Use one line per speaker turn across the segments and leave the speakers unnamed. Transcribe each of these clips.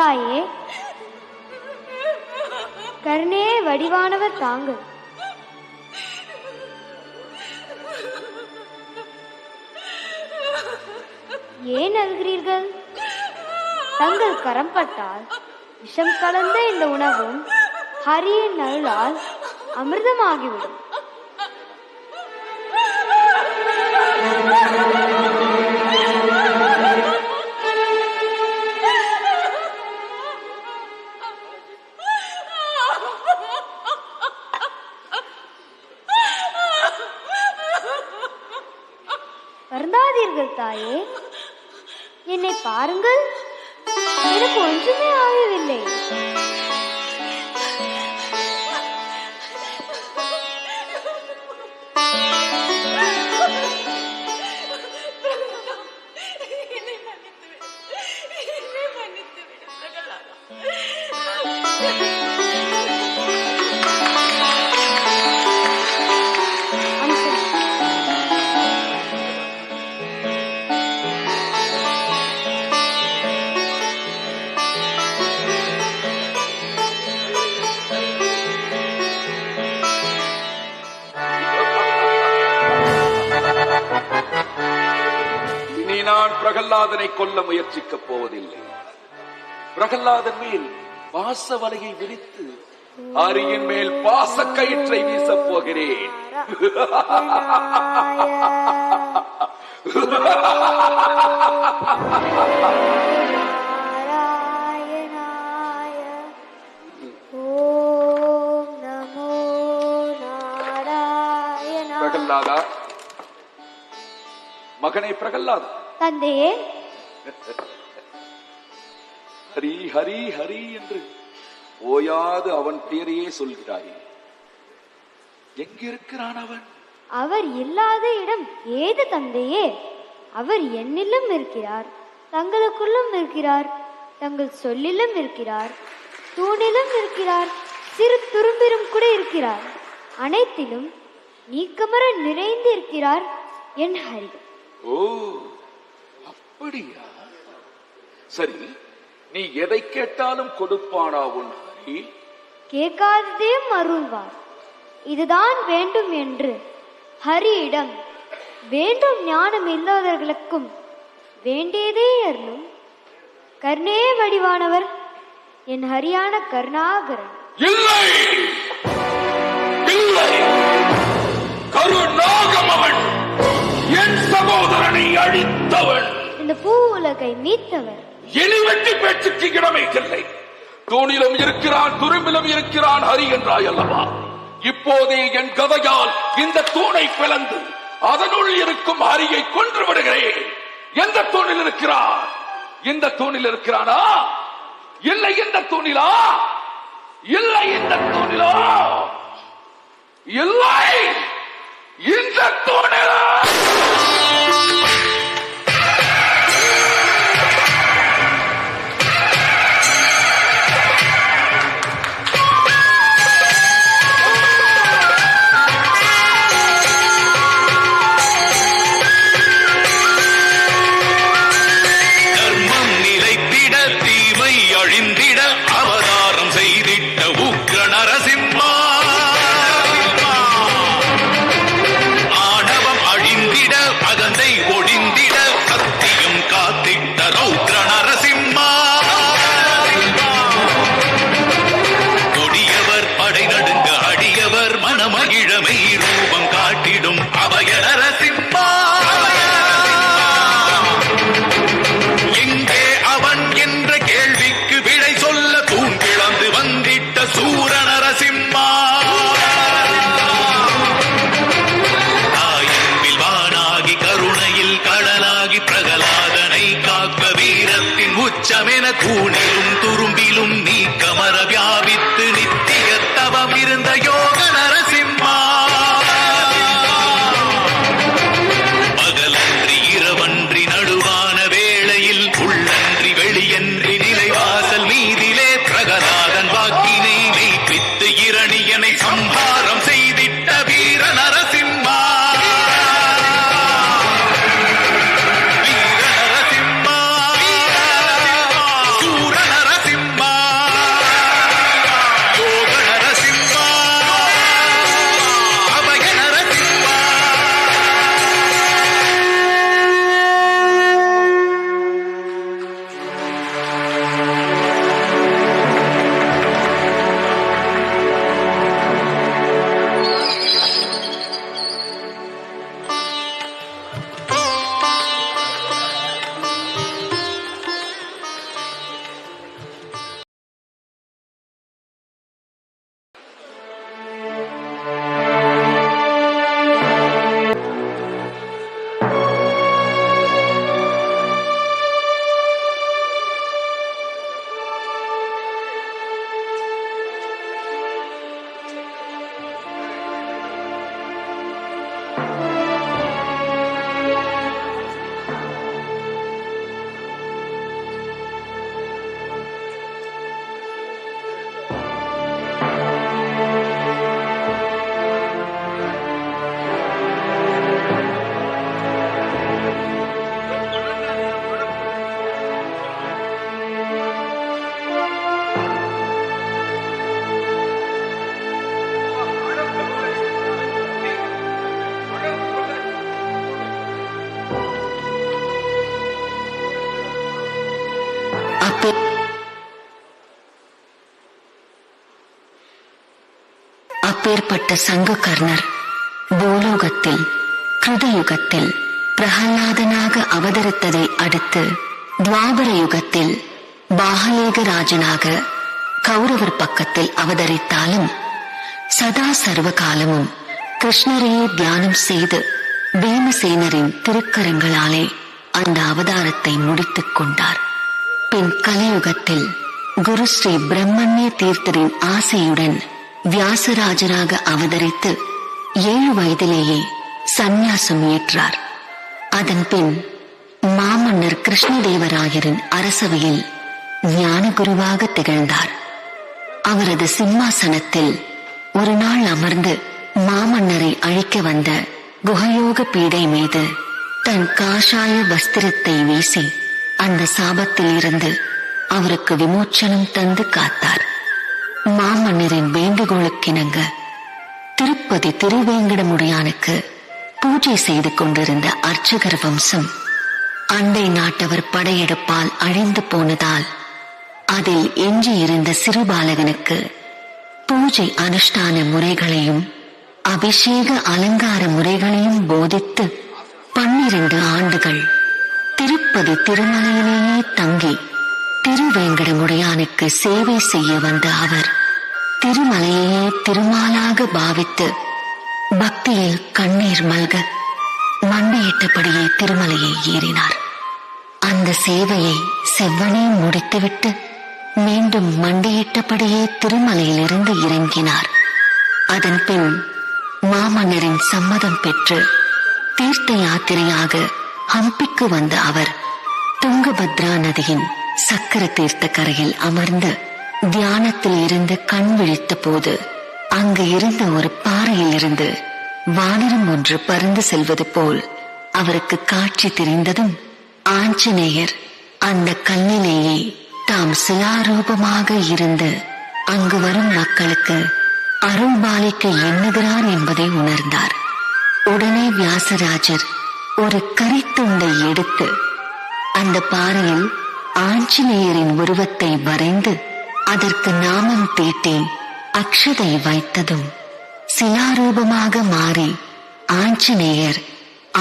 தாயே. கருணே வடிவானவர் தாங்கள் ஏன் அழுகிறீர்கள்? தங்கள் கரம் பட்டால் விஷம் கலந்த இந்த உணவும் ஹரியின் அருளால் அமிர்தமாகிவிடும். தாயே. என்னை பாருங்கள். எனக்கு ஒன்றுமே ஆகவில்லை.
பிரகல்லாதனை கொல்ல முயற்சிக்கப் போவதில்லை. பிரகல்லாதன் மேல் பாச வலையை விரித்து ஹரியின் மேல் பாச கயிற்றை வீசப் போகிறேன். பிரகல்லாதா? மகனை பிரகல்லாதா?
தந்தையே.
ஹரி ஹரி ஹரி என்று ஓயாது அவன் பெயரையே சொல்கிறாயே. எங்கிருக்கிறான் அவன்?
அவர் இல்லாத இடம் ஏது தந்தையே? அவர் என்னிலும் இருக்கிறார் தங்களுக்குள்ளும் இருக்கிறார் தங்கள் சொல்லிலும் இருக்கிறார் தூணிலும் இருக்கிறார் சிறு துரும்பிலும் கூட இருக்கிறார். அனைத்திலும் நீக்கமர நிறைந்து இருக்கிறார் என் ஹரி.
ஓ அப்படியா? சரி நீ எதை கேட்டாலும் கொடுப்பானா உன் ஹரி?
கேட்காததையும் அருள்வார் இதுதான் வேண்டும் என்று. ஹரியிடம் வேண்டும் ஞானம் இல்லாதவர்களுக்கும் வேண்டியதே அருளும். கர்ணே வடிவானவர் என் ஹரியான கருணாகரன்.
இல்லை! இல்லை! கருநாகம் அவன் என் சகோதரனை அழித்தவன்
இந்த பூ உலகை மீட்டவர்
இனி வெட்டி பேச்சுக்கு இடமே இல்லை. தூணிலும் இருக்கிறான் துரும்பிலும் இருக்கிறான் ஹரி என்றாய் அல்லவா? இப்போதே என் கதையால் இந்த தூணை பிளந்து அதனுள் இருக்கும் ஹரியை கொன்று விடுகிறேன். எந்த தூணில் இருக்கிறான்? இந்த தூணில் இருக்கிறானா? இல்லை இந்த தூணிலா? இல்லை இந்த தூணிலா? இல்லை. இந்த தூணிலா!
இளமை ரூபம் காட்டிடும்
அபயரசி அப்பேற்பட்ட சங்ககர்ணர் பூலோகத்தில் கிருதயுகத்தில் பிரகலாதனாக அவதரித்ததை அடுத்து துவாபர யுகத்தில் பாகலேகராஜனாக கௌரவர் பக்கத்தில் அவதரித்தாலும் சதா சர்வ காலமும் கிருஷ்ணரையே தியானம் செய்து பீமசேனரின் திருக்கரங்களாலே அந்த அவதாரத்தை முடித்துக் கொண்டார். பின் கலியுகத்தில் குரு ஸ்ரீ பிரம்மண்ய தீர்த்தரின் ஆசையுடன் வியாசராஜராக அவதரித்து ஏழு வயதிலேயே சந்நியாசம் ஏற்றார் அதன் பின் மாமன்னர் கிருஷ்ணதேவராயரின் அரசவையில் ஞான குருவாக திகழ்ந்தார். அவரது சிம்மாசனத்தில் ஒரு நாள் அமர்ந்து மாமன்னரை அழிக்க வந்த குஹயோக பீடை மீது தன் காஷாய வஸ்திரத்தை வீசி அந்த சாபத்தில் இருந்து அவருக்கு விமோச்சனம் தந்து காத்தார். மாமன்னரின் வேண்டுகோளுக்கிணங்க. திருப்பதி திருவேங்கடமுடியானுக்கு பூஜை செய்து கொண்டிருந்த அர்ச்சகர் வம்சம் அண்டை நாட்டவர் படையெடுப்பால் அழிந்து போனதால் அதில் எஞ்சியிருந்த சிறுபாலகனுக்கு பூஜை அனுஷ்டான முறைகளையும் அபிஷேக அலங்கார முறைகளையும் போதித்து பன்னிரண்டு ஆண்டுகள் திருப்பதி திருமலையிலேயே தங்கி திருவேங்கடமுடையானுக்கு சேவை செய்ய வந்த அவர் திருமலையையே திருமாலாக பாவித்து பக்தியில் கண்ணீர் மல்க மண்டியிட்டபடியே திருமலையை ஏறினார். அந்த சேவையை செவ்வனே முடித்துவிட்டு மீண்டும் மண்டியிட்டபடியே திருமலையிலிருந்து இறங்கினார். அதன் பின் மாமன்னரின் சம்மதம் பெற்று தீர்த்த யாத்திரையாக ஹம்பிக்கு வந்த அவர் துங்கபத்ரா நதியின் சக்கர தீர்த்த கரையில் அமர்ந்து தியானத்தில் இருந்து கண் விழித்த போது அங்கு இருந்த ஒரு பாறையில் இருந்து வானரம் ஒன்று பறந்து செல்வது போல் அவருக்கு காட்சி தெரிந்ததும் ஆஞ்சநேயர் அந்த கல்லிலேயே தாம் சிலாரூபமாக இருந்து அங்கு வரும் மக்களுக்கு அருள்பாலிக்க எண்ணுகிறார் என்பதை உணர்ந்தார். உடனே வியாசராஜர் ஒரு கரித்துண்டை எடுத்து அந்த பாறையில் ஆஞ்சநேயரின் உருவத்தை வரைந்து அதற்கு நாமம் தீட்டி அக்ஷதை வைத்ததும் சிலாரூபமாக மாறி ஆஞ்சநேயர்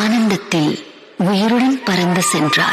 ஆனந்தத்தில் உயிருடன் பறந்து சென்றார்.